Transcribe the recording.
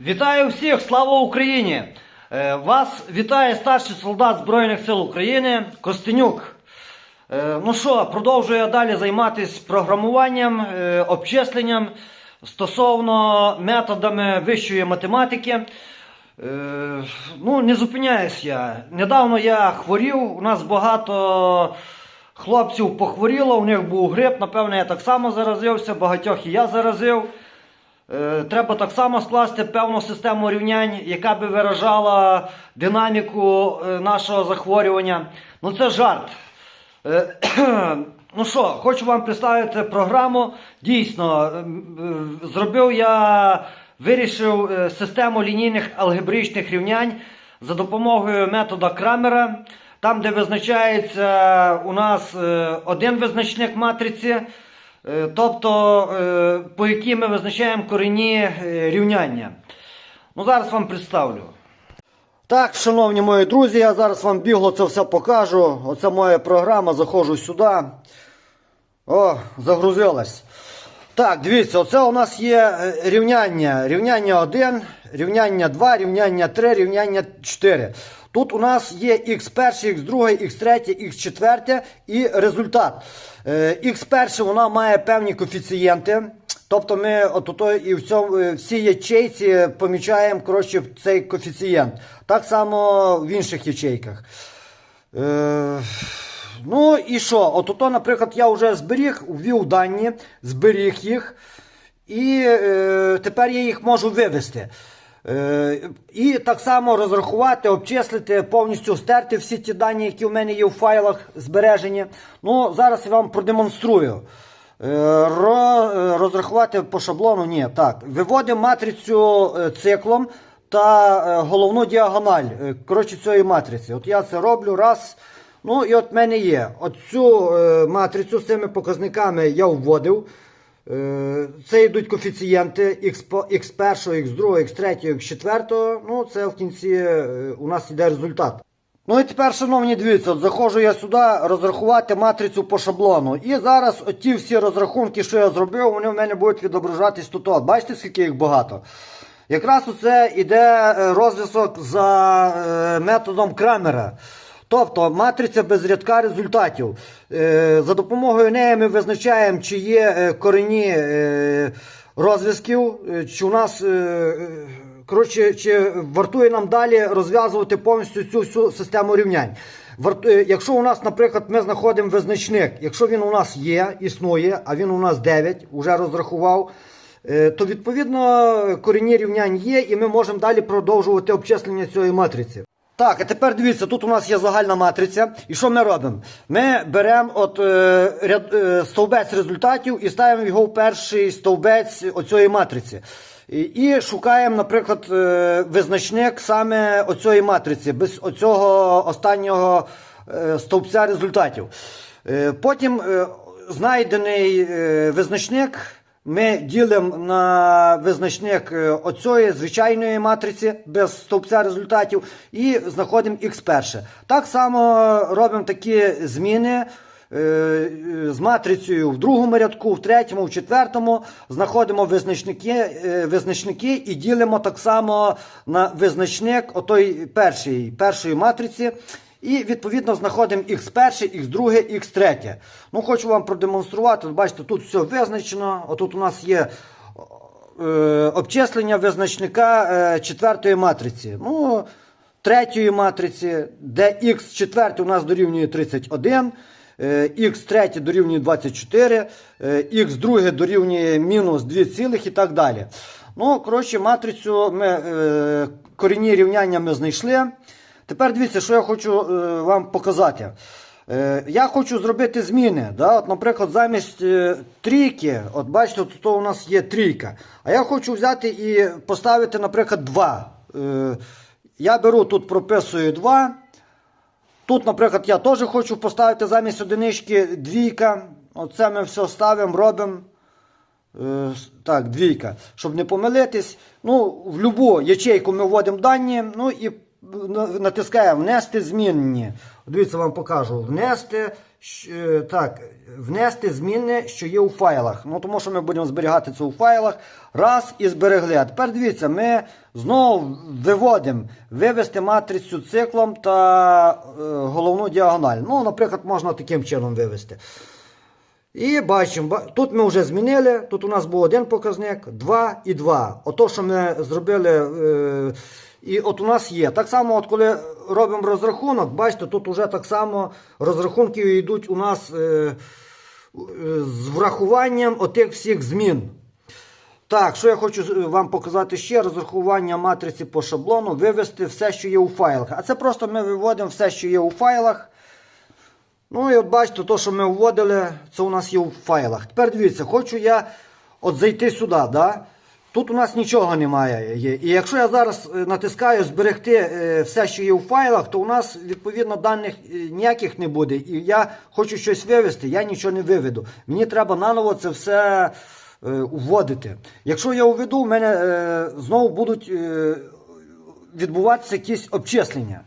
Вітаю всіх! Слава Україні! Е, Вас вітає старший солдат Збройних сил України Костенюк. Е, Ну що, продовжую далі займатися програмуванням, е, обчисленням стосовно методами вищої математики. Ну, не зупиняюсь я. Недавно я хворів, у нас багато хлопців похворіло, у них був грип, напевно, я так само заразився, багатьох і я заразив. Е, Треба так само скласти певну систему рівнянь, яка би виражала динаміку е, нашого захворювання. Ну це жарт. Е, Ну що, хочу вам представити програму. Дійсно, зробив я, вирішив систему лінійних алгебричних рівнянь за допомогою метода Крамера, там, де визначається у нас один визначник матриці. Е, Тобто, е, по якій ми визначаємо корінні е, рівняння. Ну, зараз вам представлю. Так, шановні мої друзі, я зараз вам бігло це все покажу. Оце моя програма, заходжу сюди. О, загрузилась. Так, дивіться, оце у нас є рівняння. Рівняння 1, рівняння 2, рівняння 3, рівняння 4. Тут у нас є x1, x2, x3, x4 і результат. x1 вона має певні коефіцієнти. Тобто ми от і в цьому е, всі ячейці помічаємо коротше, цей коефіцієнт. Так само в інших ячейках. Е, ну і що? От ото, наприклад, я вже зберіг, ввів дані, зберіг їх, і е, тепер я їх можу вивести. Е, і так само розрахувати, обчислити, повністю стерти всі ті дані, які в мене є в файлах збережені. Ну, зараз я вам продемонструю. Е, е, розрахувати по шаблону, ні. Так. Виводимо матрицю циклом та головну діагональ коротше, цієї матриці. От я це роблю раз. Ну і от в мене є. Е, матрицю з цими показниками я вводив. Е, Це йдуть коефіцієнти x, x1, x2, x3, x4. Ну, це в кінці е, у нас йде результат. Ну і тепер, шановні, дивіться, от заходжу я сюди розрахувати матрицю по шаблону. І зараз оті всі розрахунки, що я зробив, вони в мене будуть відображатись тут. Бачите, скільки їх багато? Якраз оце йде е, розв'язок за методом Крамера. Тобто матриця без рядка результатів. Е, За допомогою неї ми визначаємо, чи є е, корені е, розв'язків, чи у нас. Коротше, чи вартує нам далі розв'язувати повністю цю всю систему рівнянь. Якщо у нас, наприклад, ми знаходимо визначник, якщо він у нас є, існує, а він у нас 9, вже розрахував, то відповідно корінні рівнянь є, і ми можемо далі продовжувати обчислення цієї матриці. Так, а тепер дивіться, тут у нас є загальна матриця. І що ми робимо? Ми беремо е, е, стовбець результатів і ставимо його в перший стовбець оцієї матриці. І, і шукаємо, наприклад, е, визначник саме оцієї матриці, без оцього останнього е, стовпця результатів. Е, потім е, знайдений е, визначник. Ми ділимо на визначник е, оцієї звичайної матриці без стовпця результатів і знаходимо x перше. Так само робимо такі зміни е, з матрицею в другому рядку, в третьому, в четвертому. Знаходимо визначники, е, визначники і ділимо так само на визначник отої першої, першої матриці. І відповідно знаходимо x1, x2, x3. Ну, хочу вам продемонструвати. Бачите, тут все визначено. Отут у нас є е, обчислення визначника е, четвертої матриці. Ну, третьої матриці, де x4 у нас дорівнює 31. е, Х3 дорівнює 24, х2 дорівнює мінус 2 цілих і так далі. Ну, коротше, матрицю ми, е, корінні рівняння ми знайшли. Тепер дивіться, що я хочу е, вам показати. Е, я хочу зробити зміни. Да? От, наприклад, замість е, трійки, от бачите, тут у нас є трійка. А я хочу взяти і поставити, наприклад, 2. Е, я беру тут прописую 2. Тут, наприклад, я теж хочу поставити замість одинички двійка. Оце ми все ставимо, робимо. Е, Так, двійка. Щоб не помилитись. Ну, в будь-яку ячейку ми вводимо дані, ну і натискаємо внести змінні. Дивіться, вам покажу. Внести, е, так, внести зміни, що є у файлах. Ну, тому що ми будемо зберігати це у файлах. Раз і зберегли. А тепер дивіться, ми знову виводимо вивести матрицю циклом та е, головну діагональ. Ну, наприклад, можна таким чином вивести. І бачимо, тут ми вже змінили. Тут у нас був один показник, 2 і 2. Ото, що ми зробили, е, і от у нас є. Так само, от коли робимо розрахунок, бачите, тут вже так само розрахунки йдуть у нас е, з врахуванням отих всіх змін. Так, що я хочу вам показати ще: розрахування матриці по шаблону, вивести все, що є у файлах. А це просто ми виводимо все, що є у файлах. Ну і от бачите, то, що ми вводили, це у нас є у файлах. Тепер дивіться, хочу я от зайти сюди. Да? Тут у нас нічого немає. І якщо я зараз е, натискаю зберегти е, все, що є у файлах, то у нас відповідно даних е, ніяких не буде. І я хочу щось вивести, я нічого не виведу. Мені треба наново це все вводити. Якщо я введу, в мене знову будуть відбуватися якісь обчислення.